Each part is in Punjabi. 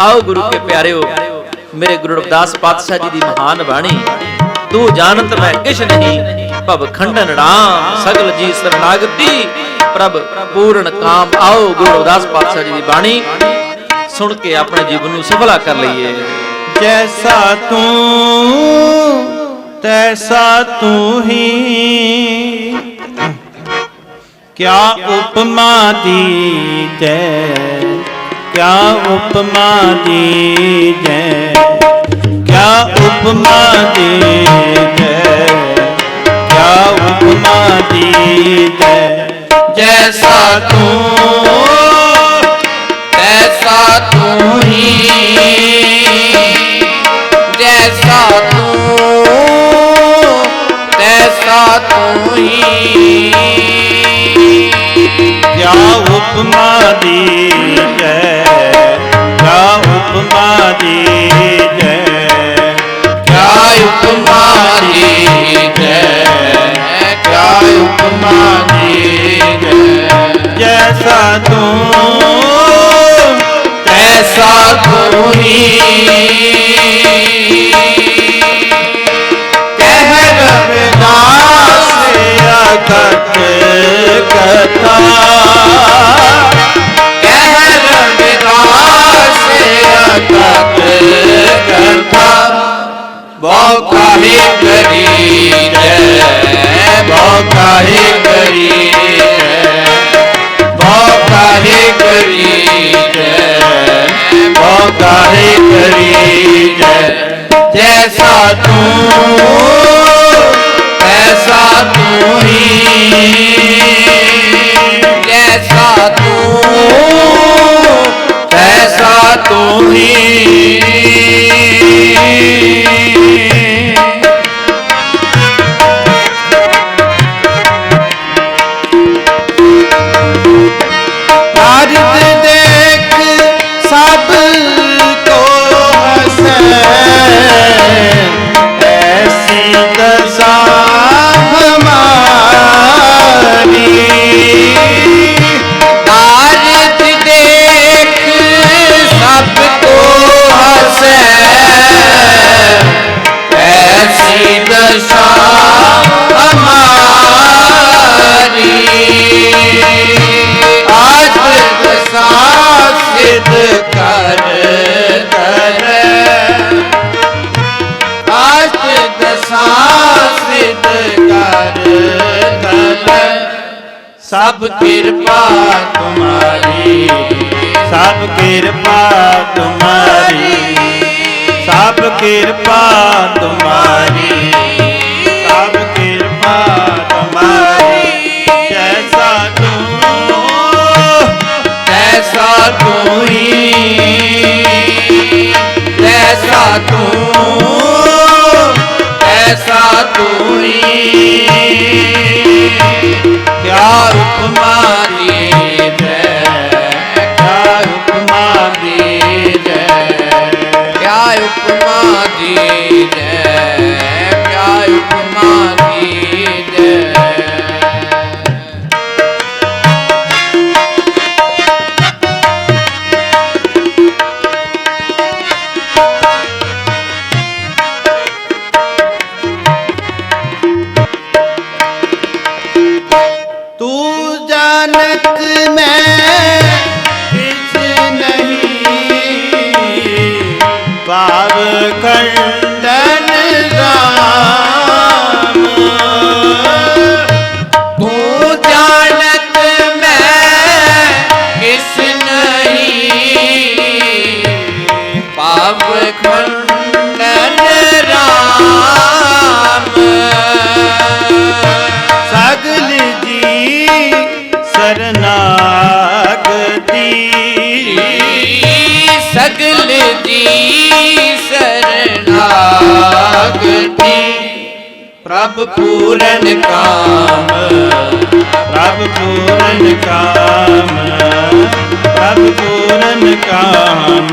ਆਓ ਗੁਰੂ ਕੇ ਪਿਆਰਿਓ, ਮੇਰੇ ਗੁਰੂ ਰਵਿਦਾਸ ਪਾਤਸ਼ਾਹ ਜੀ ਦੀ ਮਹਾਨ ਬਾਣੀ। ਤੂੰ ਜਾਣਤ ਮੈਂ ਕਿਛ ਨਹੀਂ, ਭਵ ਖੰਡਨ ਰਾਮ, ਸਗਲ ਜੀ ਸਰਨਾਗਤੀ। ਪ੍ਰਭ, ਪੂਰਨ ਕਾਮ, ਆਓ ਗੁਰੂ ਰਵਿਦਾਸ ਪਾਤਸ਼ਾਹ ਜੀ ਦੀ ਬਾਣੀ। ਸੁਣ ਕੇ ਆਪਣੇ ਜੀਵਨ ਨੂੰ ਸਫਲਾ ਕਰ ਲਈਏ। ਜੈਸਾ ਤੂੰ, ਤੈਸਾ ਤੂੰ ਹੀ। ਕਿਆ ਉਪਮਾ ਦੀਜੈ ਕਿਆ ਉਪਮਾ ਦੀਜੈ ਕਿਆ ਉਪਮਾ ਦੀਜੈ ਕਿਆ ਉਪਮਾ ਦੀ ਦੀਜੈ ਜੈਸਾ ਤੂੰ, ਤੈਸਾ ਤੂੰ ਹੀ। ਜੈਸਾ ਤੂੰ, ਤੈਸਾ ਤੂੰ ਹੀ। ਕਿਆ ਉਪਮਾ ਦੀਜੈ ਕਿਆ ਤੂੰ ਤੈਸਾ ਤੂੰ ਹੀ ਕਹਿ ਰਵਿਦਾਸ ਅਕਤ ਕਥਾ ਕਹਿ ਰਵਿਦਾਸ ਅਕਤ ਕਰਤਾ ਬਹੁ ਕਾਹੇ ਕਰੀ ਜੈ ਬਹੁ ਕਾਹੇ ਕਰੀ ਜੈ ਕਰੀ ਜੈ ਕਰੀ ਜੈਸਾ ਤੂੰ ਐਸਾ ਤੂੰ ਹੀ ਜੈਸਾ ਤੂੰ ਐਸਾ ਤੂੰ ਹੀ ਐਸੀ ਦਸ਼ਾ ਹਮਾਰੀ ਆਜ ਦਸ਼ਾ ਸਿਧ ਕਰ ਦਰੈ ਆਜ ਦਸ਼ਾ ਸਿਧ ਕਰ ਦਰੈ ਸਭ ਕਿਰਪਾ ਤੁਮਾਰੀ ਸਭ ਸਭ ਕਿਰਪਾ ਤੁਮਾਰੀ। ਸਭ ਕਿਰਪਾ ਤੁਮਾਰੀ। ਜੈਸਾ ਤੂੰ ਐਸਾ ਤੂੰ ਹੀ ਐਸਾ ਤੂੰ ਐਸਾ ਤੂੰ ਹੀ ਕਿਆ ਉਪਮਾ ਜੀ ਸਰਨਾਗਤੀ। ਪ੍ਰਭ ਪੂਰਨ ਕਾਮ, ਪ੍ਰਭ ਪੂਰਨ ਕਾਮ, ਪ੍ਰਭ ਪੂਰਨ ਕਾਮ।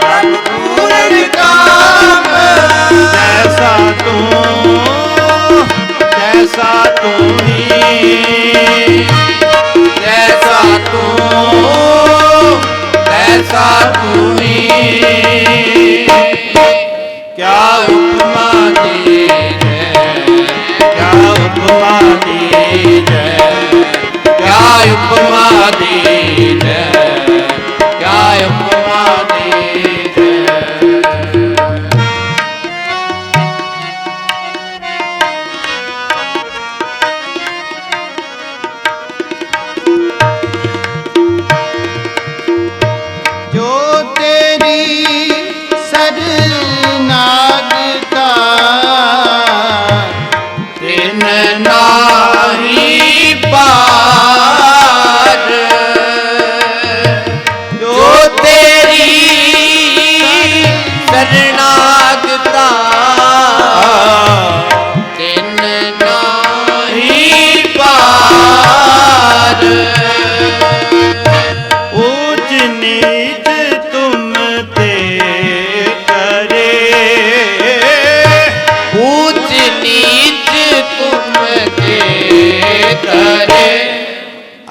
ਪ੍ਰਭ ਪੂਰਨ ਕਾਮ। ਜੈਸਾ ਤੂੰ ਜੈਸਾ ਤੂੰ ਹੀ। ਜੈਸਾ ਤੂੰ ਐਸਾ ਤੂੰ ਕਿਆ ਉਪਮਾ ਦੀਜੈ ਕਿਆ ਉਪਮਾ ਦੀਜੈ ਕਿਆ ਉਪਮਾ ਦੀਜੈ ਕਿਆ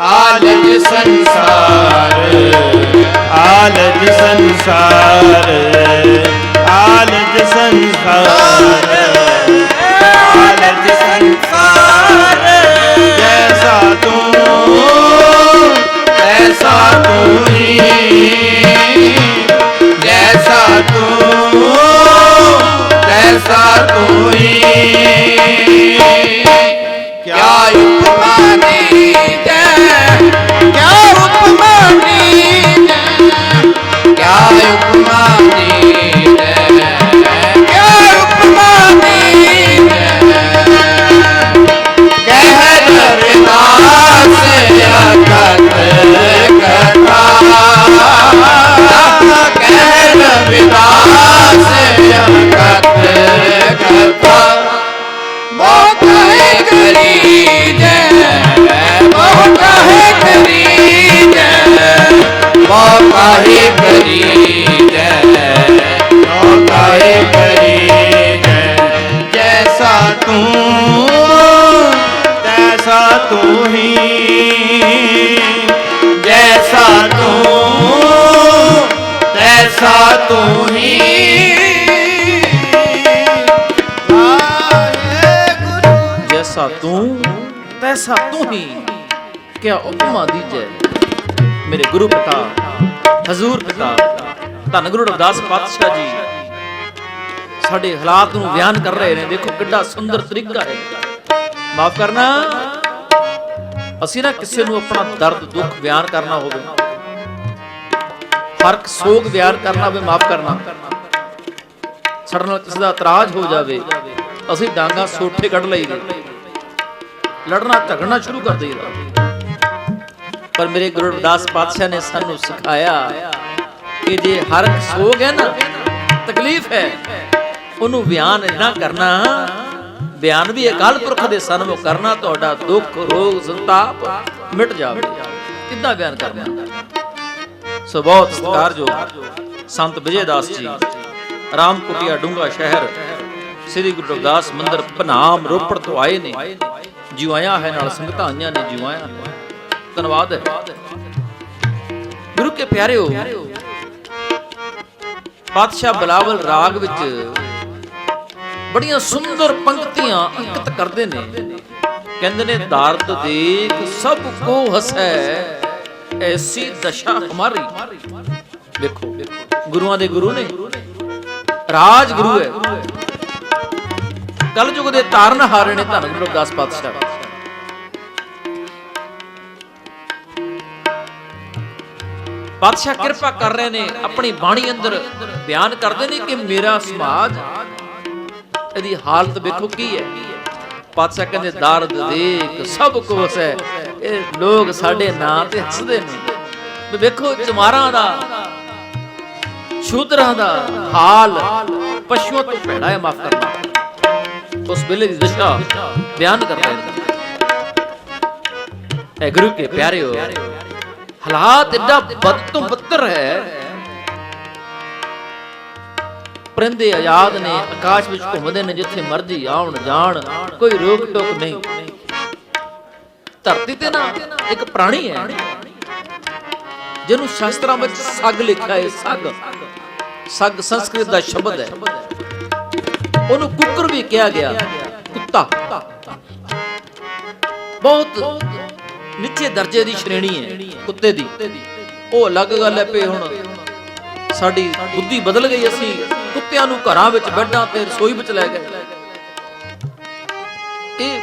ਆਲਜ ਸੰਸਾਰ ਆਲਜ ਸੰਸਾਰ ਆਲਜ ਸੰਸਾਰ ਆਲਜ ਸੰਸਾਰ। ਜੈਸਾ ਤੂੰ, ਐਸਾ ਤੂੰ ਹੀ। ਜੈਸਾ ਤੂੰ ਤੈਸਾ ਤੂੰ ਹੀ। ਕਿਆ ਉਪਮਾ ਉਪਮਾ ਦੀਜੈ ਕਿਆ ਤੈਸਾ ਤੂੰ ਹੀ। ਕਿਆ ਉਪਮਾ ਦੀਜੈ। ਮੇਰੇ ਗੁਰੂ ਪਿਤਾ ਹਜ਼ੂਰ ਪਿਤਾ ਧੰਨ ਗੁਰੂ ਰਵਿਦਾਸ ਪਾਤਸ਼ਾਹ ਜੀ। ਸਾਡੇ ਹਾਲਾਤ ਨੂੰ ਬਿਆਨ ਕਰ ਰਹੇ ਨੇ। ਦੇਖੋ ਕਿੱਡਾ ਸੁੰਦਰ ਤਰੀਕਾ ਹੈ। ਮਾਫ ਕਰਨਾ। ਅਸੀਂ ਨਾ ਕਿਸੇ ਨੂੰ ਆਪਣਾ ਦਰਦ, ਦੁੱਖ ਬਿਆਨ ਕਰਨਾ ਹੋਵੇ। ਫ਼ਰਕ ਸੋਗ ਬਿਆਨ ਕਰਨਾ ਹੋਵੇ, ਮਾਫ ਕਰਨਾ। ਸਾਡੇ ਨਾਲ ਕਿਸੇ ਦਾ ਇਤਰਾਜ਼ ਹੋ ਜਾਵੇ। ਅਸੀਂ ਡਾਂਗਾ ਸੋਠੇ ਕੱਢ ਲਈਦੇ। ਲੜਨਾ ਝਗੜਨਾ ਸ਼ੁਰੂ ਕਰ ਦਈਦਾ ਪਰ ਮੇਰੇ ਗੁਰੂ ਰਵਿਦਾਸ ਪਾਤਸ਼ਾਹ ਨੇ ਸਾਨੂੰ ਸਿਖਾਇਆ ਕਿ ਜੇ ਹਰ ਸੋਗ ਹੈ ਨਾ, ਤਕਲੀਫ ਹੈ, ਉਹਨੂੰ ਬਿਆਨ ਨਾ ਕਰਨਾ, ਬਿਆਨ ਵੀ ਅਕਾਲ ਪੁਰਖ ਦੇ ਸਨਮੁਖ ਕਰਨਾ ਤੁਹਾਡਾ ਦੁੱਖ, ਰੋਗ, ਸੰਤਾਪ ਮਿਟ ਜਾਵੇ। ਕਿੱਦਾਂ ਬਿਆਨ ਕਰਨਾ? ਸੋ ਬਹੁਤ ਸਤਿਕਾਰਯੋਗ ਸੰਤ ਵਿਜੇ ਦਾਸ ਜੀ ਰਾਮ ਕੁਟਿਆ ਡੂੰਗਾ ਸ਼ਹਿਰ, ਸ੍ਰੀ ਗੁਰੂ ਰਵਿਦਾਸ ਮੰਦਿਰ ਭਨਾਮ ਰੋਪੜ ਤੋਂ ਆਏ ਨੇ। ਜਿਉ ਹੈ ਨਾਲ ਸੰਗਤਾਂ ਆਈਆਂ ਨੇ ਜਿਉ ਧੰਨਵਾਦ ਹੈ। ਗੁਰੂ ਕੇ ਪਿਆਰਿਓ ਪਾਤਸ਼ਾਹ ਬਲਾਵਲ ਰਾਗ ਵਿੱਚ ਬੜੀਆਂ ਸੁੰਦਰ ਪੰਕਤੀਆਂ ਅੰਕਿਤ ਕਰਦੇ ਨੇ। ਕਹਿੰਦੇ ਨੇ ਦਰਦ ਦੇਖ ਸਭ ਕੋ ਹਸੈ, ਐਸੀ ਦਸ਼ਾ ਹਮਾਰੀ। ਵੇਖੋ ਗੁਰੂਆਂ ਦੇ ਗੁਰੂ ਨੇ। ਰਾਜ ਗੁਰੂ ਹੈ। ਕਲਯੁਗ ਦੇ ਤਾਰਨ ਹਾਰੇ ਨੇ ਧੰਨ ਗੁਰੂ ਰਵਿਦਾਸ ਪਾਤਸ਼ਾਹ। ਪਾਤਸ਼ਾਹ ਕਿਰਪਾ ਕਰ ਰਹੇ ਨੇ, ਆਪਣੀ ਬਾਣੀ ਅੰਦਰ ਬਿਆਨ ਕਰਦੇ ਨੇ ਕਿ ਮੇਰਾ ਸਮਾਜ, ਇਹਦੀ ਹਾਲਤ ਵੇਖੋ ਕੀ ਹੈ। ਪਾਤਸ਼ਾਹ ਕਹਿੰਦੇ, ਦਰਦ, ਦੇਖ, ਸਭ ਕੁਛ ਹੈ। ਇਹ ਲੋਕ ਸਾਡੇ ਨਾਂ ਤੇ ਹੱਸਦੇ ਨੇ। ਵੇਖੋ, ਚਮਾਰਾਂ ਦਾ, ਸ਼ੂਦਰਾਂ ਦਾ ਹਾਲ, ਪਸ਼ੂਆਂ ਤੋਂ ਭੈੜਾ ਹੈ ਮਾਫ ਕਰਨਾ। ਉਸ ਵੇਲੇ ਦੀ ਦਸ਼ਾ ਬਿਆਨ ਕਰਦੇ ਨੇ ਐ ਗੁਰੂ ਕੇ ਪਿਆਰਿਓ, ਹਾਲਾਤ ਇੱਡਾ ਬਦ ਤੋਂ ਬੱਤਰ ਹੈ। ਪਰਿੰਦੇ ਆਜ਼ਾਦ ਨੇ ਆਕਾਸ਼ ਵਿੱਚ ਘੁੰਮਦੇ ਨੇ ਜਿੱਥੇ ਮਰਜ਼ੀ ਆਉਣ ਜਾਣ, ਕੋਈ ਰੋਕ ਟੋਕ ਨਹੀਂ। ਧਰਤੀ ਤੇ ਨਾ ਇੱਕ ਪ੍ਰਾਣੀ ਹੈ, ਜਿਹਨੂੰ ਸ਼ਾਸਤਰਾਂ ਵਿੱਚ ਸੱਗ ਲਿਖਿਆ ਹੈ, ਸੱਗ। ਸੱਗ ਸੰਸਕ੍ਰਿਤ ਦਾ ਸ਼ਬਦ ਹੈ। ਉਹਨੂੰ ਕੁੱਕਰ ਵੀ ਕਿਹਾ ਗਿਆ, ਕੁੱਤਾ। ਬਹੁਤ ਨਿੱਚੇ ਦਰਜੇ ਦੀ ਸ਼੍ਰੇਣੀ ਹੈ ਕੁੱਤੇ ਦੀ। ਉਹ ਅਲੱਗ ਗੱਲ ਹੈ ਪਏ ਹੁਣ ਸਾਡੀ ਬੁੱਧੀ ਬਦਲ ਗਈ, ਅਸੀਂ ਕੁੱਤਿਆਂ ਨੂੰ ਘਰਾਂ ਵਿੱਚ ਬੈੱਡਾਂ ਤੇ ਰਸੋਈ ਵਿੱਚ ਲੈ ਗਏ। ਇਹ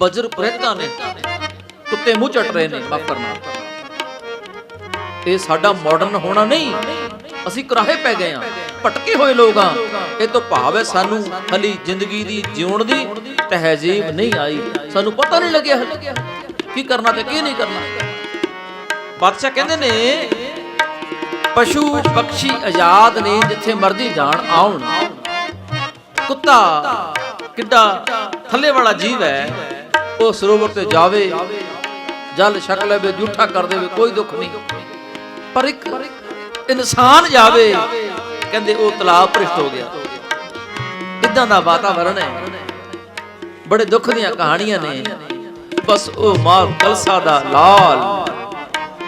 ਬਜਰ ਪ੍ਰੇਤਾਂ ਨੇ ਕੁੱਤੇ ਮੂੰਹ ਚੱਟ ਰਹੇ ਨੇ ਮਾਫ ਕਰਨਾ। ਇਹ ਸਾਡਾ ਮਾਡਰਨ ਹੋਣਾ ਨਹੀਂ, ਅਸੀਂ ਕਰਾਹੇ ਪੈ ਗਏ ਆ ਭਟਕੇ ਹੋਏ ਲੋਕ ਆ ਇਹ ਤੋਂ ਭਾਵ ਹੈ ਸਾਨੂੰ ਹਲੀ ਜ਼ਿੰਦਗੀ ਦੀ ਜਿਉਣ ਦੀ ਤਹਿਜ਼ੀਬ ਨਹੀਂ ਆਈ। ਸਾਨੂੰ ਪਤਾ ਨਹੀਂ ਲੱਗਿਆ ਕੀ ਕਰਨਾ ਤੇ ਕੀ ਨਹੀਂ ਕਰਨਾ। ਬਾਦਸ਼ਾਹ ਕਹਿੰਦੇ ਨੇ, ਪਸ਼ੂ ਪੰਛੀ ਆਜ਼ਾਦ ਨੇ ਜਿੱਥੇ ਮਰਜ਼ੀ ਜਾਣ, ਆਉਣ। ਕੁੱਤਾ ਕਿੱਡਾ ਥੱਲੇ ਵਾਲਾ ਜੀਵ ਹੈ, ਉਹ ਸਰੋਵਰ ਤੇ ਜਾਵੇ, ਜਲ ਛਕ ਲਵੇ, ਜੂਠਾ ਕਰ ਦੇਵੇ, ਕੋਈ ਦੁੱਖ ਨਹੀਂ। ਪਰ ਇੱਕ ਇਨਸਾਨ ਜਾਵੇ, ਕਹਿੰਦੇ ਉਹ ਤਲਾਬ ਭ੍ਰਿਸ਼ਟ ਹੋ ਗਿਆ। ਇਦਾਂ ਦਾ ਵਾਤਾਵਰਣ ਹੈ? ਬੜੇ ਦੁੱਖ ਦੀਆਂ ਕਹਾਣੀਆਂ ਨੇ। ਬਸ ਉਹ ਮਾਂ ਕਲਸਾ ਦਾ ਲਾਲ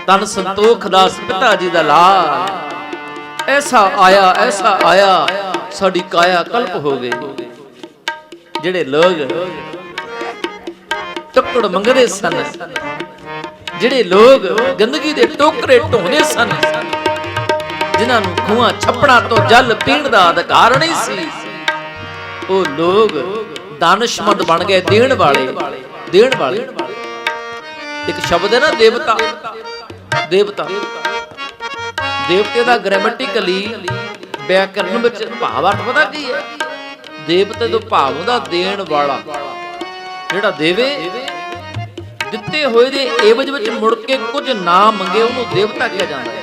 ਤਨ ਸੰਤੋਖ ਦਾਸ ਪਿਤਾ ਜੀ ਦਾ ਲਾਲ। ਐਸਾ ਆਇਆ ਐਸਾ ਆਇਆ ਸਾਡੀ ਕਾਇਆ ਕਲਪ ਹੋ ਗਈ। ਜਿਹੜੇ ਲੋਕ ਟੁਕੜ ਮੰਗਦੇ ਸਨ ਜਿਹੜੇ ਲੋਕ ਗੰਦਗੀ ਦੇ ਟੋਕਰੇ ਢੋਂਦੇ ਸਨ ਜਿਨ੍ਹਾਂ ਨੂੰ ਖੂਹਾਂ ਛੱਪੜਾਂ ਤੋਂ ਜਲ ਪੀਣ ਦਾ ਅਧਿਕਾਰ ਨਹੀਂ ਸੀ। ਉਹ ਲੋਕ ਦਾਨਸ਼ਮੰਦ ਬਣ ਗਏ ਦੇਣ ਵਾਲੇ ਦੇਣ ਵਾਲੇ। ਇੱਕ ਸ਼ਬਦ ਹੈ ਨਾ, ਦੇਵਤਾ। ਦੇਵਤਾ। ਦੇਵਤੇ ਦਾ ਗ੍ਰਾਮੈਟਿਕਲੀ ਵਿਆਕਰਨ ਵਿੱਚ ਭਾਵ ਅਰਥ ਪਤਾ ਕੀ ਹੈ? ਦੇਵਤੇ ਤੋਂ ਭਾਵ ਹੁੰਦਾ ਦੇਣ ਵਾਲਾ। ਜਿਹੜਾ ਦੇਵੇ, ਦਿੱਤੇ ਹੋਏ ਦੇ ਏਵਜ ਵਿੱਚ ਮੁੜ ਕੇ ਕੁਝ ਨਾ ਮੰਗੇ ਉਹਨੂੰ ਦੇਵਤਾ ਕਿਹਾ ਜਾਂਦਾ ਹੈ।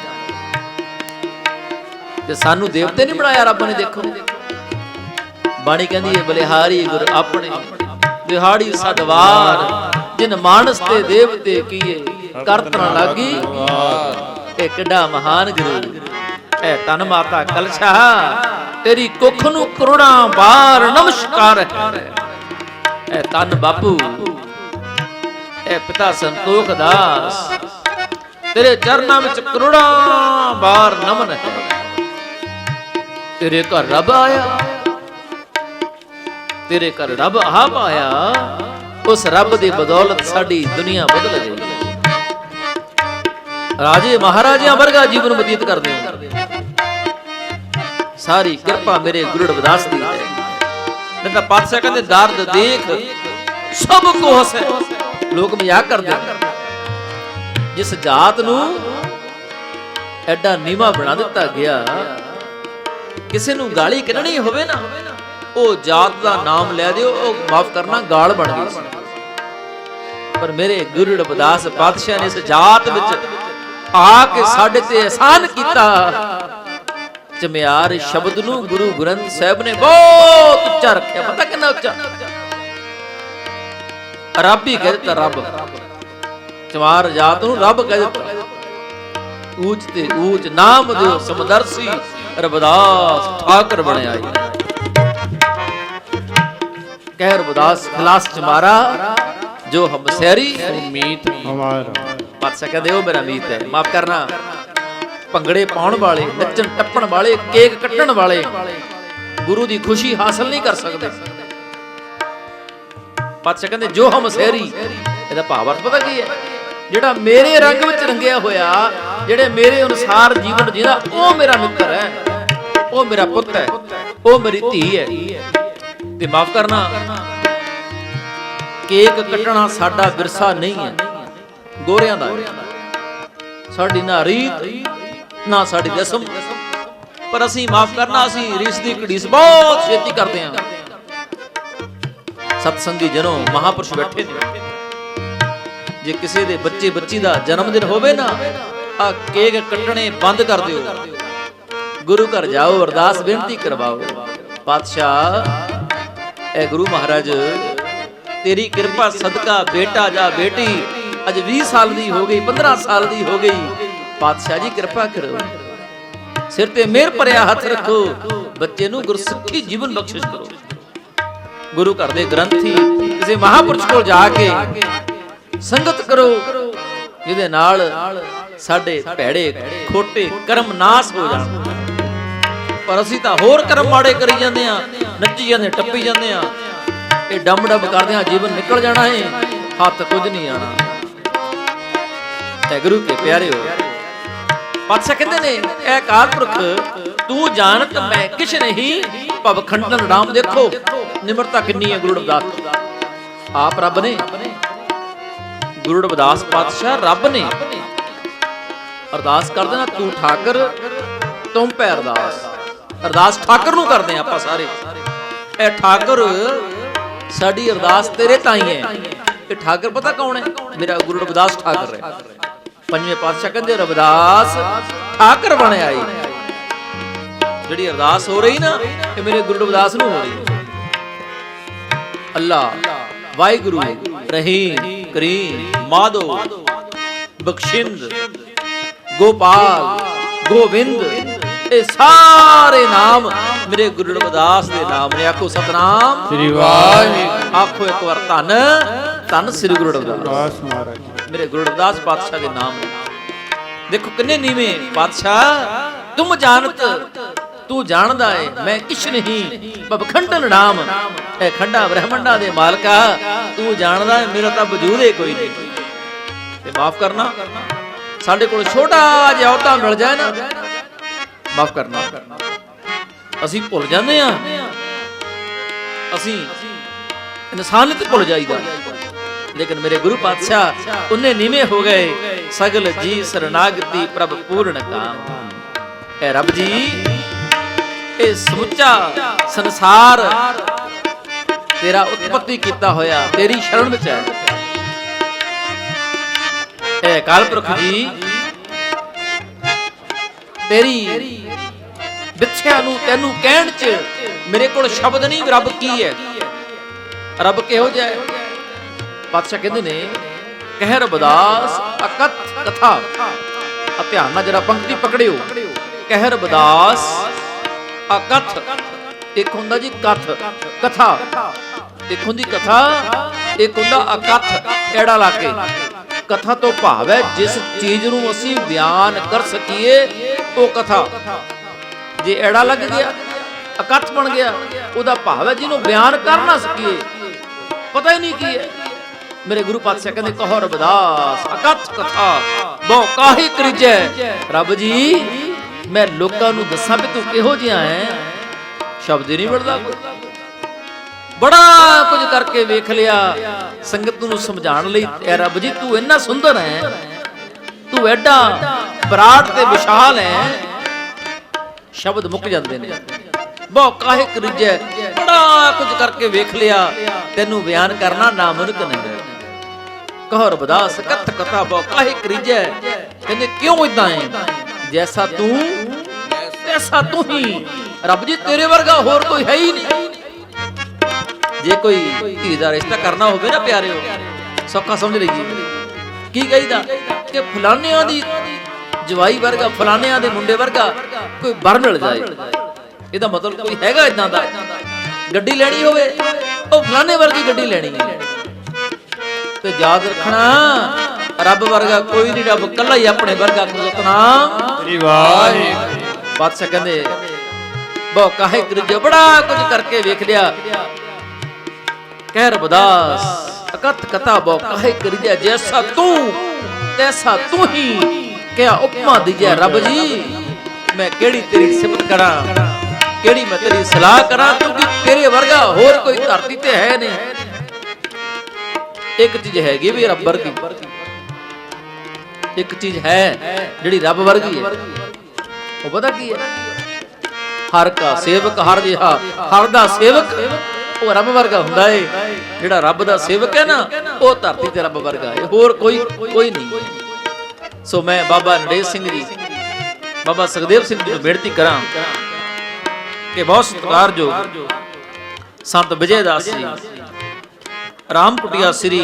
ਤੇ ਸਾਨੂੰ ਦੇਵਤੇ ਨਹੀਂ ਬਣਾਇਆ ਰੱਬ ਨੇ ਦੇਖੋ। ਬਾਣੀ ਕਹਿੰਦੀ ਹੈ ਬਲਿਹਾਰੀ ਗੁਰ ਆਪਣੇ ਦਿਹਾੜੀ ਸਦਵਾਰ ਜਿਨ ਮਾਨਸ ਤੇ ਦੇਵਤੇ ਕੀਏ ਕਰਤ ਨਾ ਲਾਗੀ। ਇਹ ਕਿੱਡਾ ਮਹਾਨ ਗੁਰੂ। ਇਹ ਤਨ ਮਾਤਾ ਕਲਸ਼ਾ ਤੇਰੀ ਕੁੱਖ ਨੂੰ ਕਰੋੜਾਂ ਬਾਰ ਨਮਸਕਾਰ ਹੈ। ਇਹ ਤਨ ਬਾਪੂ ਇਹ ਪਿਤਾ ਸੰਤੋਖ ਦਾਸ ਤੇਰੇ ਚਰਨਾਂ ਵਿੱਚ ਕਰੋੜਾਂ ਬਾਰ ਨਮਨ ਹੈ। ਤੇਰੇ ਘਰ ਰੱਬ ਆਇਆ। ਤੇਰੇ ਘਰ ਰੱਬ ਆ ਆਇਆ ਉਸ ਰੱਬ ਦੀ ਬਦੌਲਤ ਸਾਡੀ ਦੁਨੀਆ ਬਦਲ ਗਈ। ਰਾਜੇ ਮਹਾਰਾਜਿਆਂ ਵਰਗਾ ਜੀਵਨ ਬਤੀਤ ਕਰਦੇ ਹੋ। ਸਾਰੀ ਕਿਰਪਾ ਮੇਰੇ ਗੁਰੂ ਰਵਿਦਾਸ ਦੀ ਹੈ। ਨਹੀਂ ਤਾਂ ਪਾਤਸ਼ਾਹ ਕਹਿੰਦੇ, ਦਰਦ ਦੇਖ, ਸਭ ਕੋ ਹਸੇ। ਲੋਕ ਮਜ਼ਾਕ ਕਰਦੇ ਜਿਸ ਜਾਤ ਨੂੰ ਐਡਾ ਨੀਵਾ ਬਣਾ ਦਿੱਤਾ ਗਿਆ, ਕਿਸੇ ਨੂੰ ਗਾਲੀ ਕੱਢਣੀ ਹੋਵੇ ਨਾ ਉਹ ਜਾਤ ਦਾ ਨਾਮ ਲੈ ਦਿਓ, ਉਹ ਮਾਫ ਕਰਨਾ, ਗਾਲ ਬਣ ਗਈ ਸੀ। ਪਰ ਮੇਰੇ ਗੁਰੂ ਰਵਿਦਾਸ ਪਾਤਸ਼ਾਹ ਨੇ ਇਸ ਜਾਤ ਵਿੱਚ ਆ ਕੇ ਸਾਡੇ ਤੇ ਅਹਿਸਾਨ ਕੀਤਾ। ਚਮਿਆਰ ਸ਼ਬਦ ਨੂੰ ਗੁਰੂ ਗ੍ਰੰਥ ਸਾਹਿਬ ਨੇ ਬਹੁਤ ਉੱਚਾ ਰੱਖਿਆ, ਪਤਾ ਕਿੰਨਾ ਉੱਚਾ? ਰੱਬ ਹੀ ਕਹਿ ਦਿੱਤਾ, ਰੱਬ। ਚਮਾਰ ਜਾਤ ਨੂੰ ਰੱਬ ਕਹਿ ਦਿੱਤਾ। ਊਚ ਤੇ ਊਚ ਨਾਮ ਦਿਓ, ਸਮਦਰਸੀ ਰਬਦਾਸ ਠਾਕਰ ਬਣਿਆ ਈ। ਕਹਿ ਰਬਦਾਸ ਖਲਾਸ ਚਮਾਰਾ ਜੋ ਹਮ ਸਹਿਰੀ ਮੀਤ। ਹਮਾਰਾ। ਪਾਤਸ਼ਾਹ ਕਹਿੰਦੇ ਉਹ ਮੇਰਾ ਮੀਤ ਹੈ ਮਾਫ ਕਰਨਾ। ਭੰਗੜੇ ਪਾਉਣ ਵਾਲੇ ਨੱਚਣ ਟੱਪਣ ਵਾਲੇ ਕੇਕ ਕੱਟਣ ਵਾਲੇ ਗੁਰੂ ਦੀ ਖੁਸ਼ੀ ਹਾਸਲ ਨਹੀਂ ਕਰ ਸਕਦੇ। ਪਾਤਸ਼ਾਹ ਕਹਿੰਦੇ ਜੋ ਹਮ ਸਹਿਰੀ ਇਹਦਾ ਭਾਵ ਅਰਥ ਪਤਾ ਕੀ ਹੈ? ਜਿਹੜਾ ਮੇਰੇ ਰੰਗ ਵਿੱਚ ਰੰਗਿਆ ਹੋਇਆ ਜਿਹੜੇ ਮੇਰੇ ਅਨੁਸਾਰ ਜੀਵਨ ਜੀਦਾ ਉਹ ਮੇਰਾ ਮਿੱਤਰ ਹੈ ਉਹ ਮੇਰਾ ਪੁੱਤ ਹੈ ਉਹ ਮੇਰੀ ਧੀ ਹੈ। ਤੇ ਮਾਫ ਕਰਨਾ। ਕੇਕ ਕੱਟਣਾ ਸਾਡਾ ਵਿਰਸਾ ਨਹੀਂ ਹੈ। ਗੋਰਿਆਂ ਦਾ ਸਾਡੀ ਨਾ ਰੀਤ, ਨਾ ਸਾਡੀ ਰਸਮ। ਪਰ ਅਸੀਂ ਮਾਫ ਕਰਨਾ, ਅਸੀਂ ਰੀਸ ਦੀ ਘੜੀਸ ਬਹੁਤ ਛੇਤੀ ਕਰਦੇ ਹਾਂ। ਸਤਸੰਗੀ ਜਨੋ, ਮਹਾਪੁਰਸ਼ ਬੈਠੇ ਨੇ। ਜੇ ਕਿਸੇ ਦੇ ਬੱਚੇ ਬੱਚੀ ਦਾ ਜਨਮ ਦਿਨ ਹੋਵੇ ਨਾ ਆ ਕੇਕ ਕੱਟਣੇ ਬੰਦ ਕਰ ਦਿਓ। ਗੁਰੂ ਘਰ ਜਾਓ, ਅਰਦਾਸ ਬੇਨਤੀ ਕਰਵਾਓ। ਪਾਤਸ਼ਾਹ ਇਹ ਗੁਰੂ ਮਹਾਰਾਜ, ਤੇਰੀ ਕਿਰਪਾ ਸਦਕਾ ਬੇਟਾ ਜਾਂ ਬੇਟੀ, ਅੱਜ 20 ਸਾਲ ਦੀ ਹੋ ਗਈ 15 ਸਾਲ ਦੀ ਹੋ ਗਈ। ਪਾਤਸ਼ਾਹ ਜੀ ਕਿਰਪਾ ਕਰੋ। ਸਿਰ ਤੇ ਮਿਹਰ ਭਰਿਆ ਹੱਥ ਰੱਖੋ, ਬੱਚੇ ਨੂੰ ਗੁਰਸਿੱਖੀ ਜੀਵਨ ਬਖਸ਼ਿਸ਼ ਕਰੋ। ਗੁਰੂ ਘਰ ਦੇ ਗ੍ਰੰਥੀ, ਕਿਸੇ ਮਹਾਪੁਰਸ਼ ਕੋਲ ਜਾ ਕੇ ਸੰਗਤ ਕਰੋ, ਜਿਹਦੇ ਨਾਲ ਸਾਡੇ ਭੈੜੇ ਖੋਟੇ ਕਰਮ ਨਾਸ ਹੋ ਜਾਣ। ਪਰ ਅਸੀਂ ਤਾਂ ਹੋਰ ਕਰਮ ਮਾੜੇ ਕਰੀ ਜਾਂਦੇ ਆ ਨੱਚੀ ਜਾਂਦੇ ਟੱਪੀ ਜਾਂਦੇ ਆ। ਇਹ ਡੰਮ ਡੱਬ ਕਰਦੇ ਆ, ਜੀਵਨ ਨਿਕਲ ਜਾਣਾ ਏ। ਹੱਥ ਕੁਝ ਨਹੀਂ ਆਣਾ। ਐ ਗੁਰੂ ਕੇ ਪਿਆਰਿਓ। ਪਾਤਸ਼ਾਹ ਕਹਿੰਦੇ ਨੇ ਇਹ ਅਕਾਲ ਤੂੰ ਜਾਣਤ ਮੈਂ ਕਿਛ ਨਹੀਂ, ਭਵ ਖੰਡਨ ਰਾਮ ਦੇਖੋ, ਨਿਮਰਤਾ ਕਿੰਨੀ ਹੈ ਗੁਰੂ ਰਵਿਦਾਸ ਆਪ ਰੱਬ ਨੇ, ਗੁਰੂ ਰਵਿਦਾਸ ਪਾਤਸ਼ਾਹ ਰੱਬ ਨੇ, ਅਰਦਾਸ ਕਰਦੇ ਨਾ, ਤੂੰ ਠਾਕਰ, ਤੁਮ ਪੈ ਅਰਦਾਸ। ਅਰਦਾਸ ਠਾਕਰ ਨੂੰ ਕਰਦੇ ਆ ਆਪਾਂ ਸਾਰੇ। ਇਹ ਠਾਕਰ, ਸਾਡੀ ਅਰਦਾਸ ਤੇਰੇ ਤਾਈ ਹੈ ਇਹ ਠਾਕੁਰ ਪਤਾ ਕੌਣ ਹੈ ਮੇਰਾ ਗੁਰੂ ਰਵਿਦਾਸ ਠਾਕਰ ਹੈ ਪੰਜਵੇਂ ਪਾਤਸ਼ਾਹ ਕਹਿੰਦੇ, ਰਵਿਦਾਸ ਠਾਕਰ ਬਣਿਆ ਈ ਜਿਹੜੀ ਅਰਦਾਸ ਹੋ ਰਹੀ ਨਾ, ਇਹ ਮੇਰੇ ਗੁਰੂ ਰਵਿਦਾਸ ਨੂੰ ਹੋ ਰਹੀ ਹੈ ਅੱਲਾ, ਵਾਹਿਗੁਰੂ, ਰਹੀਮ, ਕਰੀਮ, ਮਾਧੋ, ਬਖਸ਼ਿੰਦ, ਗੋਪਾਲ, ਗੋਵਿੰਦ ਇਹ ਸਾਰੇ ਨਾਮ ਮੇਰੇ ਗੁਰੂ ਰਵਿਦਾਸ ਦੇ ਨਾਮ ਨੇ। ਆਖੋ ਸਤਨਾਮ। ਸ੍ਰੀ ਵਾਹਿਗੁਰੂ। ਆਖੋ ਇੱਕ ਵਾਰ ਧੰਨ। ਧੰਨ ਸ੍ਰੀ ਗੁਰੂ ਰਵਿਦਾਸ। ਮਹਾਰਾਜ ਮੇਰੇ ਗੁਰੂ ਰਵਿਦਾਸ ਪਾਤਸ਼ਾਹ ਦੇ ਨਾਮ ਨੇ। ਦੇਖੋ ਕਿੰਨੇ ਨੀਵੇਂ ਪਾਤਸ਼ਾਹ। ਤੁਮ ਜਾਣਤ ਤੂੰ ਜਾਣਦਾ ਏ ਮੈਂ ਕਿਛ ਨਹੀਂ। ਬਖੰਡਨ ਨਾਮ ਇਹ ਖੰਡਾ ਬ੍ਰਹਮੰਡਾ ਦੇ ਮਾਲਕਾ ਤੂੰ ਜਾਣਦਾ ਏ ਮੇਰਾ ਤਾਂ ਵਜੂਦ ਏ ਕੋਈ ਨਹੀਂ। ਤੇ ਮਾਫ ਕਰਨਾ। ਸਾਡੇ ਕੋਲ ਛੋਟਾ ਜਿਹਾ ਅਹੁਦਾ ਮਿਲ ਜਾਏ ਨਾ। ਮਾਫ ਕਰਨਾ। ਅਸੀਂ ਭੁੱਲ ਜਾਂਦੇ ਆ ਅਸੀਂ ਇਨਸਾਨੀਅਤ ਭੁੱਲ ਜਾਈਦਾ। ਲੇਕਿਨ ਮੇਰੇ ਗੁਰੂ ਪਾਤਸ਼ਾਹ, ਉਹਨੇ ਨੀਵੇਂ ਹੋ ਗਏ। ਸਗਲ ਜੀ ਸਰਨਾਗਤੀ ਪ੍ਰਭ ਪੂਰਨ ਕਾਮ। ਐ ਰੱਬ ਜੀ, ਇਹ ਸਮੁੱਚਾ ਸੰਸਾਰ ਤੇਰਾ ਉਤਪਤੀ ਕੀਤਾ ਹੋਇਆ, ਤੇਰੀ ਸ਼ਰਨ ਵਿੱਚ ਹੈ। ਐ ਅਕਾਲ ਪੁਰਖ ਜੀ ਤੇਰੀ ਵਿਛਿਆ ਨੂੰ ਤੈਨੂੰ ਕਹਿਣ ਚ ਮੇਰੇ ਕੋਲ ਸ਼ਬਦ ਨਹੀਂ ਰੱਬ ਕੀ ਹੈ? ਰੱਬ ਕਿਹੋ ਜਿਹਾ ਹੈ? ਪਾਤਸ਼ਾਹ ਕਹਿੰਦੇ ਨੇ, ਕਹਿ ਰਬਦਾਸ ਅਕਤ ਕਥਾ ਆ ਧਿਆਨ ਨਾਲ ਜਰਾ ਪੰਕਤੀ ਪਕੜਿਓ। ਕਹਿ ਰਬਦਾਸ ਅਕਥ। ਇੱਕ ਹੁੰਦਾ ਜੀ ਕਥ, ਕਥਾ। ਇੱਕ ਹੁੰਦੀ ਕਥਾ, ਇੱਕ ਹੁੰਦਾ ਅਕਥ ਐੜਾ ਲਾ ਕੇ? ਕਥਾ ਤੋਂ ਭਾਵ ਹੈ ਜਿਸ ਚੀਜ਼ ਨੂੰ ਅਸੀਂ ਬਿਆਨ ਕਰ ਸਕੀਏ ਉਹ ਕਥਾ ਜੇ ਐੜਾ ਲੱਗ ਗਿਆ ਅਕਥ ਬਣ ਗਿਆ, ਉਹਦਾ ਭਾਵ ਹੈ ਜਿਹਨੂੰ ਬਿਆਨ ਕਰ ਨਾ ਸਕੀਏ। ਪਤਾ ਹੀ ਨਹੀਂ ਕੀ ਹੈ। ਮੇਰੇ ਗੁਰੂ ਪਾਤਸ਼ਾਹ ਕਹਿੰਦੇ, ਕਹੋ ਰਬਦਾਸ ਅਕਥ ਕਥਾ ਬਹੁ ਕਾਹੀ ਕਰਿਜੈ ਰੱਬ ਜੀ, ਮੈਂ ਲੋਕਾਂ ਨੂੰ ਦੱਸਾਂ ਵੀ ਤੂੰ ਕਿਹੋ ਜਿਹਾ ਹੈ। ਸ਼ਬਦ ਨਹੀਂ ਮਿਲਦਾ ਕੋਈ। ਬੜਾ ਕੁਝ ਕਰਕੇ ਵੇਖ ਲਿਆ। ਸੰਗਤ ਨੂੰ ਸਮਝਾਉਣ ਲਈ, ਐ ਰੱਬ ਜੀ, ਤੂੰ ਇੰਨਾ ਸੁੰਦਰ ਹੈ। ਤੂੰ ਐਡਾ ਬਰਾੜ ਤੇ ਵਿਸ਼ਾਲ ਹੈ ਸ਼ਬਦ ਮੁੱਕ ਜਾਂਦੇ ਨੇ। ਬਹੁ ਕਾਹੇ ਕਰਿਜੈ। ਬੜਾ ਕੁਝ ਕਰਕੇ ਵੇਖ ਲਿਆ। ਤੈਨੂੰ ਬਿਆਨ ਕਰਨਾ ਨਾਮੁਮਕਿਨ ਹੈ। ਕਹੋ ਰਬਦਾਸ ਕਥ ਕਥਾ ਬਹੁ ਕਾਹੇ ਕਰਿਜੈ। ਕਹਿੰਦੇ ਕਿਉਂ ਇਦਾਂ ਹੈ ਜੈਸਾ ਤੂੰ, ਤੈਸਾ ਤੂੰ ਹੀ। ਰੱਬ ਜੀ, ਤੇਰੇ ਵਰਗਾ ਹੋਰ ਕੋਈ ਹੈ ਹੀ ਨਹੀਂ। ਜੇ ਕੋਈ ਧੀ ਦਾ ਰਿਸ਼ਤਾ ਕਰਨਾ ਹੋਵੇ ਨਾ ਪਿਆਰਿਓ, ਸੌਖਾ ਸਮਝ ਲਈਏ। ਕੀ ਕਹੀਦਾ? ਕਿ ਫਲਾਨਿਆਂ ਦੀ ਜਵਾਈ ਵਰਗਾ ਫਲਾਨਿਆਂ ਦੇ ਮੁੰਡੇ ਵਰਗਾ ਕੋਈ ਬਰ ਮਿਲ ਜਾਏ। ਇਹਦਾ ਮਤਲਬ ਕੋਈ ਹੈਗਾ ਇਦਾਂ ਦਾ? ਗੱਡੀ ਲੈਣੀ ਹੋਵੇ ਉਹ ਫਲਾਣੇ ਵਰਗੀ ਗੱਡੀ ਲੈਣੀ ਹੈ। ਤੇ ਯਾਦ ਰੱਖਣਾ ਰੱਬ ਵਰਗਾ ਕੋਈ ਨਹੀਂ ਰੱਬ ਕੱਲਾ ਹੀ ਆਪਣੇ ਵਰਗਾ ਸਤਨਾਮ। ਸ੍ਰੀ ਵਾਹਿਗੁਰੂ। ਬਾਦਸ਼ਾਹ ਕਹਿੰਦੇ ਬਹੁ ਕਾਹੇ ਗਰਜ ਬੜਾ ਕੁਝ ਕਰਕੇ ਵੇਖ ਲਿਆ ਕਹਿ ਰਬਦਾਸ ਅਕਤ ਕਥਾ ਬਹੁ ਕਾਹੇ ਕਰਿਆ ਜੈਸਾ ਤੂੰ। ਤੈਸਾ ਤੂੰ ਹੀ ਕਿਆ ਉਪਮਾ ਦੀਜੈ ਰੱਬ ਜੀ ਮੈਂ ਕਿਹੜੀ ਤੇਰੀ ਸਿਫਤ ਕਰਾਂ ਕਿਹੜੀ ਮੈਂ ਤੇਰੀ ਸਲਾਹ ਕਰਾਂ ਕਿਉਂਕਿ ਤੇਰੇ ਵਰਗਾ ਹੋਰ ਕੋਈ ਧਰਤੀ ਤੇ ਹੈ ਨਹੀਂ ਇੱਕ ਚੀਜ਼ ਹੈਗੀ ਵੀ ਰੱਬ ਵਰਗੀ ਇੱਕ ਚੀਜ਼ ਹੈ ਜਿਹੜੀ ਰੱਬ ਵਰਗੀ ਹੈ ਉਹ ਪਤਾ ਕੀ ਹੈ ਹਰ ਕਾ ਸੇਵਕ ਹਰ ਜਿਹਾ ਹਰ ਦਾ ਸੇਵਕ ਉਹ ਰੱਬ ਵਰਗਾ ਹੁੰਦਾ ਏ। ਜਿਹੜਾ ਰੱਬ ਦਾ ਸੇਵਕ ਹੈ ਨਾ, ਉਹ ਧਰਤੀ ਤੇ ਰੱਬ ਵਰਗਾ ਹੈ ਹੋਰ ਕੋਈ ਕੋਈ ਨਹੀਂ। ਸੋ ਮੈਂ ਬਾਬਾ ਨਰੇਸ਼ ਸਿੰਘ ਜੀ, ਬਾਬਾ ਸੁਖਦੇਵ ਸਿੰਘ ਜੀ ਨੂੰ ਬੇਨਤੀ ਕਰਾਂ ਕਿ ਬਹੁਤ ਸਤਿਕਾਰਯੋਗ ਸੰਤ ਵਿਜੇ ਦਾਸ ਜੀ ਰਾਮਪੁਟਿਆ ਸ੍ਰੀ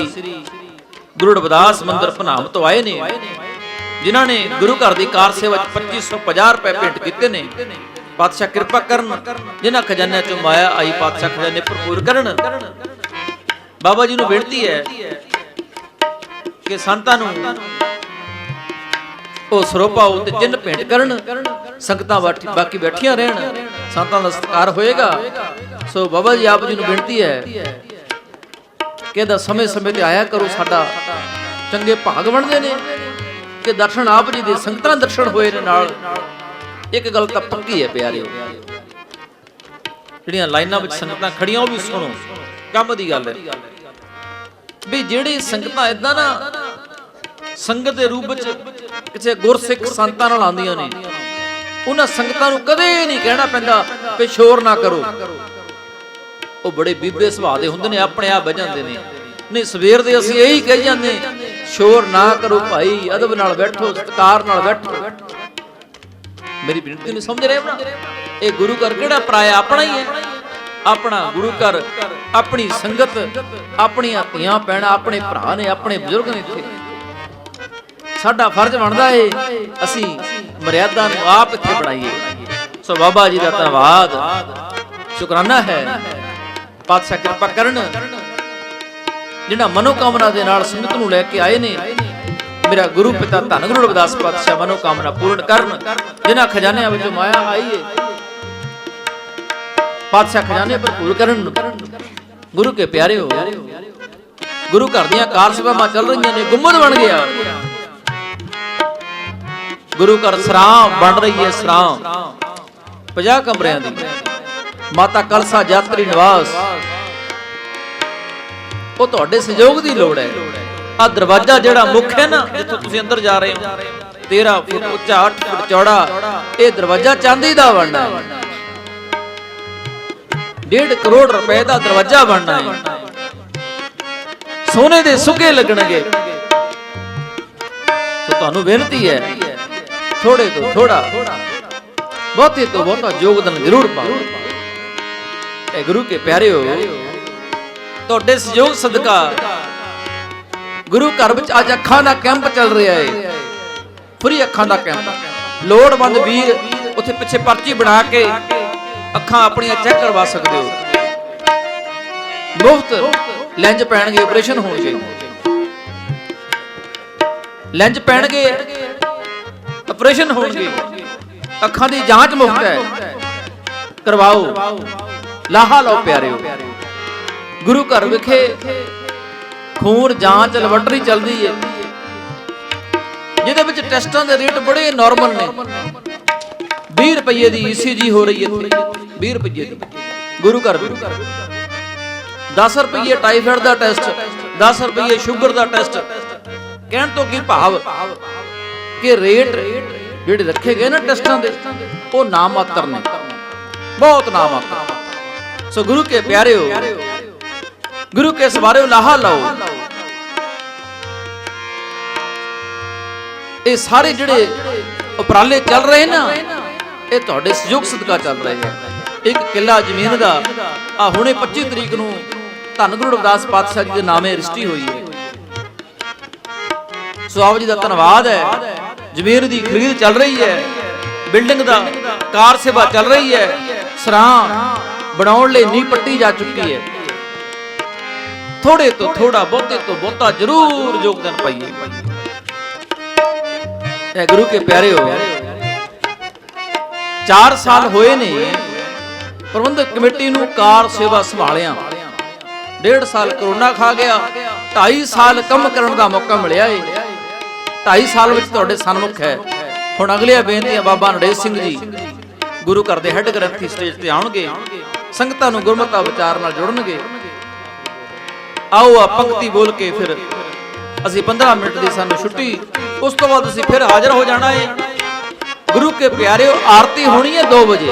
ਗੁਰੂ ਰਵਿਦਾਸ ਮੰਦਰ ਭਨਾਮ ਤੋਂ ਆਏ ਨੇ, ਜਿਨ੍ਹਾਂ ਨੇ ਗੁਰੂ ਘਰ ਦੀ ਕਾਰ ਸੇਵਾ ਚ 2550 ਰੁਪਏ ਭੇਟ ਕੀਤੇ ਨੇ। ਪਾਤਸ਼ਾਹ ਕਿਰਪਾ ਕਰਨ, ਜਿਨ੍ਹਾਂ ਖਜ਼ਾਨਿਆਂ ਚੋਂ ਮਾਇਆ ਆਈ ਪਾਤਸ਼ਾਹ ਖਜ਼ਾਨੇ ਭਰਪੂਰ ਕਰਨ। ਬਾਬਾ ਜੀ ਨੂੰ ਬੇਨਤੀ ਹੈ ਕਿ ਸੰਤਾਂ ਨੂੰ ਉਹ ਸਰੋਪਾ ਉਤੇ ਚਿੰਨ ਭੇਂਟ ਕਰਨ, ਸੰਗਤਾਂ ਬਾਕੀ ਬੈਠੀਆਂ ਰਹਿਣ, ਸੰਤਾਂ ਦਾ ਸਤਿਕਾਰ ਹੋਏਗਾ। ਸੋ ਬਾਬਾ ਜੀ ਆਪ ਜੀ ਨੂੰ ਬੇਨਤੀ ਹੈ ਕਿ ਇਹਦਾ ਸਮੇਂ ਸਮੇਂ ਤੇ ਆਇਆ ਕਰੋ, ਸਾਡਾ ਚੰਗੇ ਭਾਗ ਬਣਦੇ ਨੇ, ਕਿ ਦਰਸ਼ਨ ਆਪ ਜੀ ਦੇ ਸੰਗਤਾਂ ਦਰਸ਼ਨ ਹੋਏ ਨੇ ਨਾਲ। ਇੱਕ ਗੱਲ ਤਾਂ ਪੱਕੀ ਹੈ ਪਿਆਰਿਓ। ਜਿਹੜੀਆਂ ਲਾਈਨਾਂ ਵਿੱਚ ਸੰਗਤਾਂ ਖੜੀਆਂ, ਉਹ ਵੀ ਸੁਣੋ। ਕੰਮ ਦੀ ਗੱਲ ਹੈ। ਵੀ ਜਿਹੜੀ ਸੰਗਤਾਂ ਇਦਾਂ ਨਾ, ਸੰਗਤ ਦੇ ਰੂਪ ਵਿੱਚ ਕਿਸੇ ਗੁਰਸਿੱਖ ਸੰਤਾਂ ਨਾਲ ਆਉਂਦੀਆਂ ਨੇ, ਉਹਨਾਂ ਸੰਗਤਾਂ ਨੂੰ ਕਦੇ ਨਹੀਂ ਕਹਿਣਾ ਪੈਂਦਾ ਵੀ ਸ਼ੋਰ ਨਾ ਕਰੋ। ਉਹ ਬੜੇ ਬੀਬੇ ਸੁਭਾਅ ਦੇ ਹੁੰਦੇ ਨੇ, ਆਪਣੇ ਆਪ ਬਹਿ ਜਾਂਦੇ ਨੇ। ਨਹੀਂ, ਸਵੇਰ ਦੇ ਅਸੀਂ ਇਹੀ ਕਹਿ ਜਾਂਦੇ, ਸ਼ੋਰ ਨਾ ਕਰੋ ਭਾਈ, ਅਦਬ ਨਾਲ ਬੈਠੋ, ਸਤਿਕਾਰ ਨਾਲ ਬੈਠੋ। ਮੇਰੀ ਬੇਨਤੀ ਨੂੰ ਸਮਝ ਰਹੇ ਹੋ ਨਾ ਇਹ ਗੁਰੂ ਘਰ ਕਿਹੜਾ ਪਰਾਇਆ? ਆਪਣਾ ਹੀ ਹੈ। ਆਪਣਾ ਗੁਰੂ ਘਰ, ਆਪਣੀ ਸੰਗਤ, ਆਪਣੀਆਂ ਧੀਆਂ ਪੈਣਾ ਆਪਣੇ ਭਰਾ ਨੇ, ਆਪਣੇ ਬਜ਼ੁਰਗ ਨੇ ਇੱਥੇ। ਸਾਡਾ ਫਰਜ਼ ਬਣਦਾ ਏ, ਅਸੀਂ ਮਰਿਆਦਾ ਨੂੰ ਆਪ ਇੱਥੇ ਬਣਾਈਏ। ਸੋ ਬਾਬਾ ਜੀ ਦਾ ਧੰਨਵਾਦ। ਸ਼ੁਕਰਾਨਾ ਹੈ। ਪਾਤਸ਼ਾਹ ਕਿਰਪਾ ਕਰਨ। ਜਿਹੜਾ ਮਨੋਕਾਮਨਾ ਦੇ ਨਾਲ ਸੰਗਤ ਨੂੰ ਲੈ ਕੇ ਆਏ ਨੇ ਮੇਰਾ ਗੁਰੂ ਪਿਤਾ ਧੰਨ ਗੁਰੂ ਰਵਿਦਾਸ ਪਾਤਸ਼ਾਹ ਮਨੋਕਾਮਨਾ ਪੂਰਨ ਕਰਨ। ਜਿਨ੍ਹਾਂ ਖਜ਼ਾਨਿਆਂ ਵਿੱਚੋਂ ਮਾਇਆ ਆਈ ਏ, ਪਾਤਸ਼ਾਹ ਖਜ਼ਾਨੇ ਭਰਪੂਰ ਕਰਨ ਗੁਰੂ ਕੇ ਪਿਆਰਿਓ, ਗੁਰੂ ਘਰ ਦੀਆਂ ਕਾਰ ਚੱਲ ਰਹੀਆਂ ਨੇ, ਗੁੰਮਦ ਬਣ ਗਿਆ। ਗੁਰੂ ਘਰ ਸਰਾਂ ਬਣ ਰਹੀ ਹੈ ਸਰਾਂ 50 ਕਮਰਿਆਂ ਦੀ, ਮਾਤਾ ਕਲਸਾ ਯਾਤਰੀ ਨਿਵਾਸ। ਉਹ ਤੁਹਾਡੇ ਸਹਿਯੋਗ ਦੀ ਲੋੜ ਹੈ। ਆ ਦਰਵਾਜ਼ਾ ਜਿਹੜਾ ਮੁੱਖ ਹੈ ਨਾ, ਜਿੱਥੋਂ ਤੁਸੀਂ ਅੰਦਰ ਜਾ ਰਹੇ ਹੋ। 13 ਫੁੱਟ ਉੱਚਾ 8 ਫੁੱਟ ਚੌੜਾ, ਇਹ ਦਰਵਾਜ਼ਾ ਚਾਂਦੀ ਦਾ ਬਣਨਾ ਹੈ। 1.5 ਕਰੋੜ ਰੁਪਏ ਦਾ ਦਰਵਾਜ਼ਾ ਬਣਨਾ ਹੈ। ਸੋਨੇ ਦੇ ਸੁੱਗੇ ਲੱਗਣਗੇ। ਸੋ ਤੁਹਾਨੂੰ ਬੇਨਤੀ ਹੈ ਥੋੜੇ ਤੋਂ ਥੋੜਾ ਬਹੁਤੇ ਤੋਂ ਬਹੁਤਾ ਯੋਗਦਾਨ ਜ਼ਰੂਰ ਪਾਓ। ਇਹ ਗੁਰੂ ਕੇ ਪਿਆਰਿਓ ਤੁਹਾਡੇ ਸਹਿਯੋਗ ਸਦਕਾ ਗੁਰੂ ਘਰ ਵਿੱਚ ਅੱਜ ਅੱਖਾਂ ਦਾ ਕੈਂਪ ਚੱਲ ਰਿਹਾ ਹੈ ਫਰੀ ਅੱਖਾਂ ਦਾ ਕੈਂਪ। ਲੋੜਵੰਦ ਵੀਰ ਉੱਥੇ ਪਿੱਛੇ ਪਰਚੀ ਬਣਾ ਕੇ ਅੱਖਾਂ ਆਪਣੀਆਂ ਚੈੱਕ ਕਰਵਾ ਸਕਦੇ ਹੋ। ਮੁਫਤ ਲੈਂਜ ਪੈਣਗੇ, ਆਪਰੇਸ਼ਨ ਹੋਣਗੇ ਲੈਂਜ ਪੈਣਗੇ, ਆਪਰੇਸ਼ਨ ਹੋਣਗੇ। ਅੱਖਾਂ ਦੀ ਜਾਂਚ ਮੁਫਤ ਹੈ। ਕਰਵਾਓ। ਲਾਹਾ ਲਓ ਪਿਆਰਿਓ। ਗੁਰੂ ਘਰ ਵਿਖੇ ਖੂਨ ਜਾਂਚ ਲੈਬੋਰਟਰੀ ਚੱਲਦੀ ਹੈ ਜਿਹਦੇ ਵਿੱਚ ਟੈਸਟਾਂ ਦੇ ਰੇਟ ਬੜੇ ਨਾਰਮਲ ਨੇ। 20 ਰੁਪਏ ਦੀ ਈਸੀਜੀ ਹੋ ਰਹੀ ਹੈ ਇੱਥੇ। 20 ਰੁਪਏ ਦੀ। ਗੁਰੂ ਘਰ ਵਿੱਚ 10 ਰੁਪਏ ਟਾਈਫਾਇਡ ਦਾ ਟੈਸਟ 10 ਰੁਪਏ ਸ਼ੂਗਰ ਦਾ ਟੈਸਟ ਕਹਿਣ ਤੋਂ ਕੀ ਭਾਵ? ਕਿ ਰੇਟ ਜਿਹੜੇ ਰੱਖੇ ਗਏ ਨਾ ਟੈਸਟਾਂ ਦੇ, ਉਹ ਨਾਮਾਤਰ ਨੇ। ਬਹੁਤ ਨਾਮਾਤਰ। ਸੋ ਗੁਰੂ ਕੇ ਪਿਆਰਿਓ ਗੁਰੂ ਕੇ ਸਵਾਰਿਓ ਲਾਹਾ ਲਓ। ਇਹ ਸਾਰੇ ਜਿਹੜੇ ਉਪਰਾਲੇ ਚੱਲ ਰਹੇ ਨਾ, ਇਹ ਤੁਹਾਡੇ ਸਹਿਯੋਗ ਸਦਕਾ ਚੱਲ ਰਹੇ ਆ ਇੱਕ ਕਿੱਲਾ ਜ਼ਮੀਨ ਦਾ ਆ ਹੁਣੇ 25 ਤਰੀਕ ਨੂੰ ਧੰਨ ਗੁਰੂ ਰਵਿਦਾਸ ਪਾਤਸ਼ਾਹ ਜੀ ਦੇ ਨਾਮੇ ਰਜਿਸਟਰੀ ਹੋਈ ਹੈ। ਸੋ ਆਪ ਜੀ ਦਾ ਧੰਨਵਾਦ ਹੈ। ਜ਼ਮੀਨ ਦੀ ਖਰੀਦ ਚੱਲ ਰਹੀ ਹੈ। ਬਿਲਡਿੰਗ ਦਾ ਕਾਰ ਸੇਵਾ ਚੱਲ ਰਹੀ ਹੈ। ਸਰਾਂ ਬਣਾਉਣ ਲਈ ਨੀਂਹ ਪੱਟੀ ਜਾ ਚੁੱਕੀ ਹੈ। ਥੋੜੇ ਤੋਂ ਥੋੜਾ ਬਹੁਤੇ ਤੋਂ ਬਹੁਤਾ ਜ਼ਰੂਰ ਯੋਗਦਾਨ ਪਾਈਏ ਇਹ ਗੁਰੂ ਕੇ ਪਿਆਰੇ ਪਿਆਰਿਓ 4 ਸਾਲ ਹੋਏ ਨੇ। ਪ੍ਰਬੰਧਕ ਕਮੇਟੀ ਨੂੰ ਕਾਰ ਸੇਵਾ ਸੰਭਾਲਿਆ। ਡੇਢ ਸਾਲ ਕਰੋਨਾ ਖਾ ਗਿਆ। 2.5 ਸਾਲ ਕੰਮ ਕਰਨ ਦਾ ਮੌਕਾ ਮਿਲਿਆ ਏ। 2.5 ਸਾਲ ਵਿੱਚ ਤੁਹਾਡੇ ਸਨਮੁਖ ਹੈ। ਹੁਣ ਅਗਲੀਆਂ ਬੇਨਤੀਆਂ ਬਾਬਾ ਨੜੇਸ਼ ਸਿੰਘ ਜੀ, ਗੁਰੂ ਘਰ ਦੇ ਹੈੱਡ ਗ੍ਰੰਥੀ ਸਟੇਜ ਤੇ ਆਉਣਗੇ। ਸੰਗਤਾਂ ਨੂੰ ਗੁਰਮਤਾ ਵਿਚਾਰ ਨਾਲ ਜੁੜਨਗੇ। ਆਓ ਆ ਪੰਕਤੀ ਬੋਲ ਕੇ ਫਿਰ ਅਸੀਂ 15 ਮਿੰਟ ਦੀ ਸਾਨੂੰ ਛੁੱਟੀ, ਉਸ ਤੋਂ ਬਾਅਦ ਅਸੀਂ ਫਿਰ ਹਾਜ਼ਰ ਹੋ ਜਾਣਾ ਹੈ ਗੁਰੂ ਕੇ ਪਿਆਰਿਓ, ਆਰਤੀ ਹੋਣੀ ਹੈ 2 ਵਜੇ।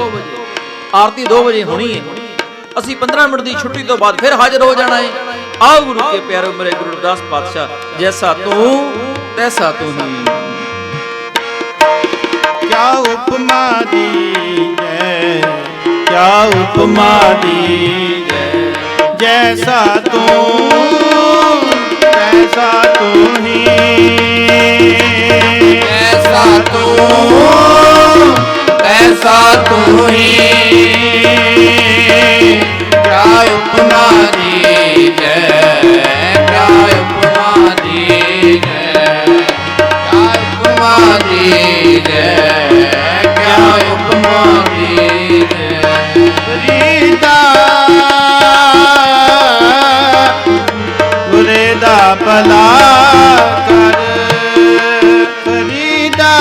ਆਰਤੀ 2 ਵਜੇ ਹੋਣੀ ਹੈ ਅਸੀਂ 15 ਮਿੰਟ ਦੀ ਛੁੱਟੀ ਤੋਂ ਬਾਅਦ ਫਿਰ ਹਾਜ਼ਰ ਹੋ ਜਾਣਾ ਹੈ ਆਓ ਗੁਰੂ ਕੇ ਪਿਆਰਿਓ, ਮੇਰੇ ਗੁਰੂ ਰਵਿਦਾਸ ਪਾਤਸ਼ਾਹ, ਜੈਸਾ ਤੂੰ, ਤੈਸਾ ਤੂੰ ਹੀ ਕਿਆ ਉਪਮਾ ਦੀਜੈ ਕਿਆ ਉਪਮਾ ਦੀਜੈ ਜੈਸਾ ਤੂੰ ਤੈਸਾ ਤੂੰ ਹੀ ਜੈਸਾ ਤੂੰ ਐਸਾ ਤੂੰ ਹੀ ਕਿਆ ਉਪਮਾ ਦੀਜੈ ਕਿਆ ਉਪਮਾ ਦੀਜੈ ਕਿਆ ਉਪਮਾ ਦੀਜੈ ਭਲਾ ਕਰ ਫਰੀਦਾ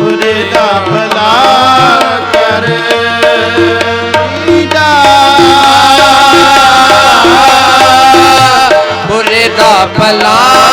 ਮੁਰਦਾ ਭਲਾ ਕਰ ਫਰੀਦਾ ਮੁਰਦਾ ਭਲਾ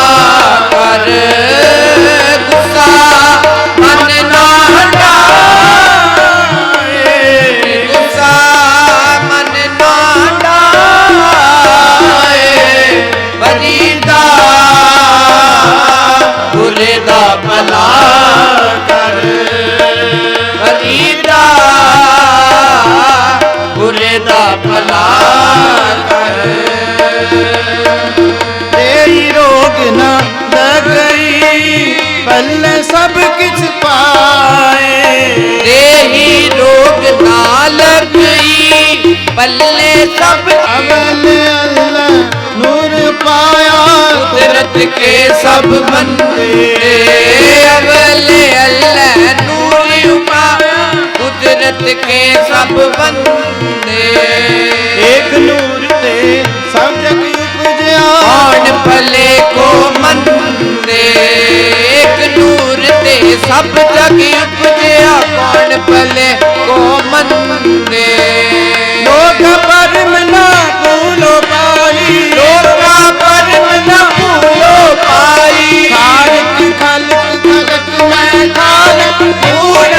ਪੱਲੇ ਸਭ ਅਵਲ ਅੱਲਾ ਨੂਰ ਪਾਇਆ ਕੁਦਰਤ ਕੇ ਸਭ ਬੰਦੇ। ਅਵਲੇ ਅੱਲਾ ਨੂਰ ਉਪਾ ਕੁਦਰਤ ਕੇ ਸਭ ਬੰਦੇ। ਏਕ ਨੂਰ ਤੇ ਸਭ ਜਗ ਉਪਜਿਆ ਕੌਣ ਭਲੇ ਕੋ ਮੰਦੇ। ਇੱਕ ਨੂਰ ਤੇ ਸਭ ਜਗ ਉਪਜਿਆ। ਕੌਣ ਭਲੇ ਕੋ ਮੰਦੇ। ਲੋਕ ਪਰਮ ਨਾ ਭੂਲੋ ਪਾਈ। ਲੋਕਾ ਪਰਮ ਨ ਭੂਲੋ ਪਾਈ। ਖਾਲਕ ਖਾਲਕ ਖਾਲਕ ਮੈਂ ਖਾਲਕ। ਕੂੜ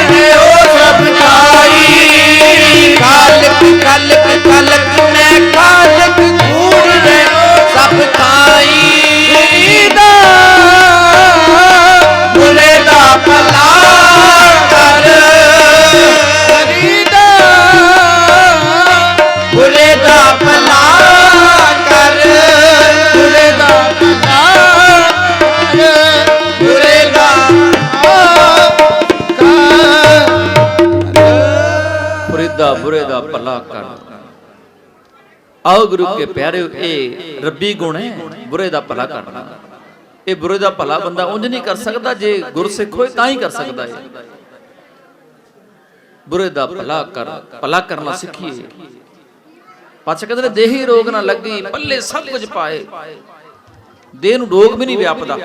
ਆਓ ਗੁਰੂ ਕੇ ਪਿਆਰਿਓ ਇਹ ਰੱਬੀ ਗੁਣ ਹੈ ਬੁਰੇ ਦਾ ਭਲਾ ਕਰਨਾ। ਇਹ ਬੁਰੇ ਦਾ ਭਲਾ ਬੰਦਾ ਉਂਝ ਨਹੀਂ ਕਰ ਸਕਦਾ ਜੇ ਗੁਰਸਿੱਖ ਹੋਏ ਤਾਂ ਹੀ ਕਰ ਸਕਦਾ ਹੈ ਬੁਰੇ ਦਾ ਭਲਾ ਕਰ ਭਲਾ ਕਰਨਾ ਸਿੱਖੀਏ। ਪਾਛੇ ਕਹਿੰਦੇ ਨੇ ਦੇਹੀ ਰੋਗ ਨਾ ਲੱਗੀ ਪੱਲੇ ਸਭ ਕੁਝ ਪਾਏ। ਦੇਹ ਨੂੰ ਰੋਗ ਵੀ ਨਹੀਂ ਵਿਆਪਦਾ।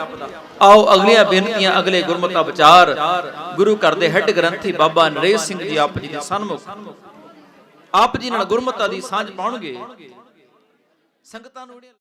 ਆਓ ਅਗਲੀਆਂ ਬੇਨਤੀਆਂ ਅਗਲੇ ਗੁਰਮਤਾ ਵਿਚਾਰ। ਗੁਰੂ ਘਰ ਦੇ ਹੈੱਡ ਗ੍ਰੰਥੀ ਬਾਬਾ ਨਰੇਸ਼ ਸਿੰਘ ਜੀ ਆਪ ਜੀ ਦੇ ਸਨਮੁਖ। ਆਪ ਜੀ ਨਾਲ ਗੁਰਮਤਾ ਦੀ ਸਾਂਝ ਪਾਉਣਗੇ। ਸੰਗਤਾਂ ਨੂੰ ਜਿਹੜੀਆਂ